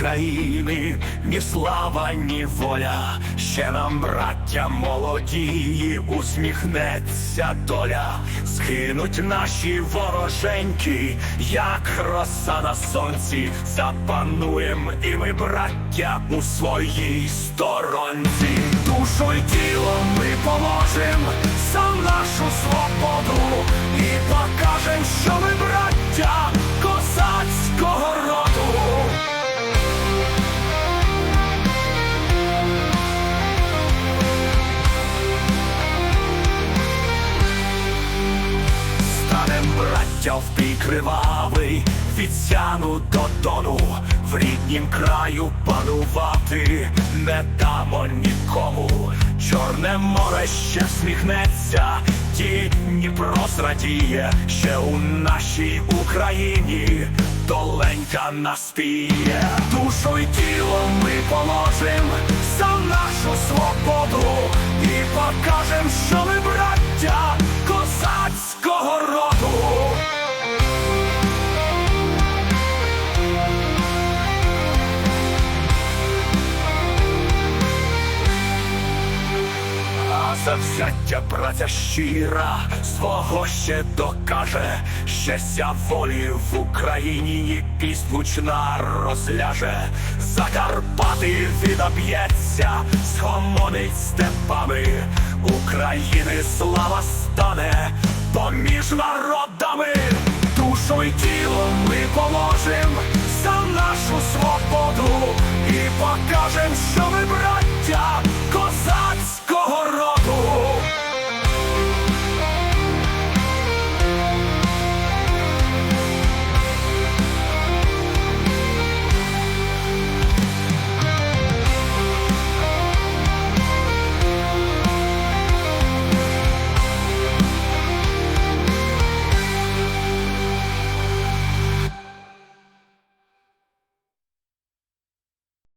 України, ні слава, ні воля, ще нам, браття молоді, усміхнеться доля, згинуть наші вороженьки, як роса на сонці, запануєм і ми, браття, у своїй сторонці, душу й тіло ми положим браття в бій кривавий, від сяну до дону, в ріднім краю панувати не дамо нікому. Чорне море ще всміхнеться, Дніпро зрадіє, ще у нашій Україні доленька наспіє. Душу й тіло ми положим за нашу свободу і покажем, що завзяття праця щира свого ще докаже, щастя волі в Україні піснь гучна розляже, Закарпати відоб'ється, схомонить степами, України слава стане поміж народами, душу й тіло ми положим за нашу свободу і покажем, що ми браття